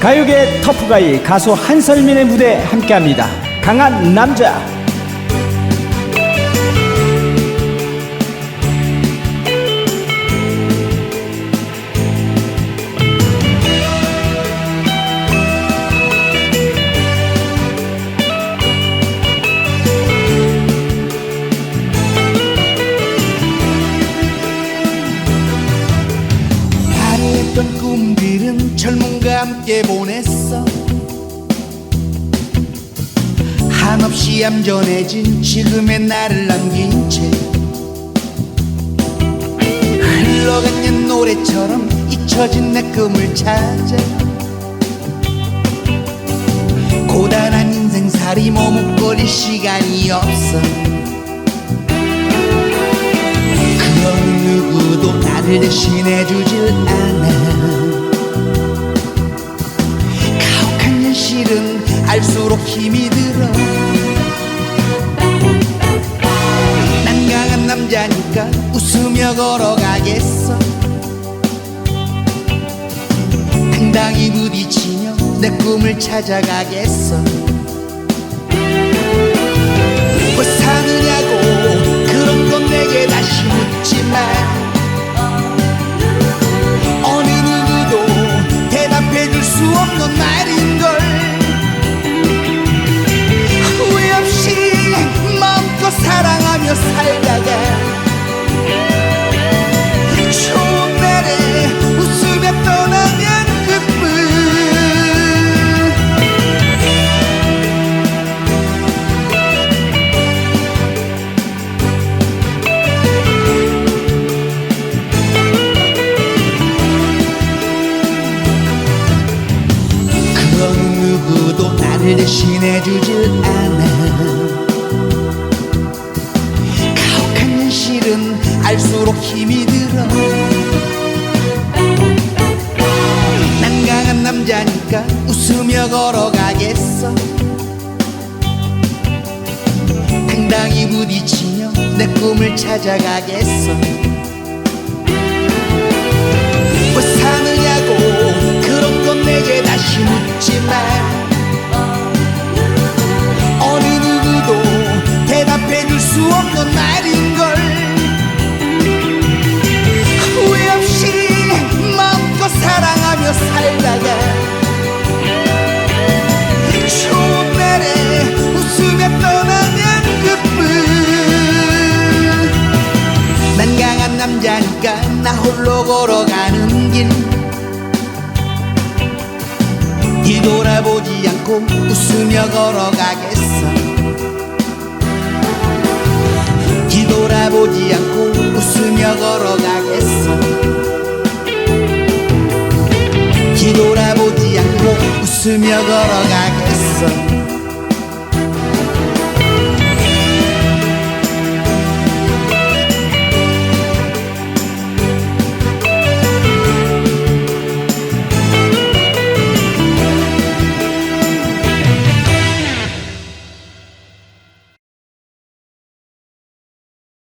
가요계 터프가이 가수 한설민의 무대 함께합니다. 강한 남자. 함께 보냈어. 한없이 얌전해진 지금의 나를 남긴 채. 흘러간 옛 노래처럼 잊혀진 내 꿈을 찾아. 고단한 인생살이 머뭇거릴 시간이 없어. 그 어느 누구도 나를 대신해주질 않아 웃으며 걸어가겠어. 당당히 부딪히며 내 꿈을 찾아가겠어 나를 대신해주질 않아. 가혹한 현실은 알수록 힘이 들어. 난 강한 남자니까 웃으며 걸어가겠어. 당당히 부딪히며 내 꿈을 찾아가겠어 홀로 걸어가는 길. 뒤돌아보지 않고 웃으며 걸어가겠어. 뒤돌아보지 않고 웃으며 걸어가겠어. 뒤돌아보지 않고 웃으며 걸어가겠어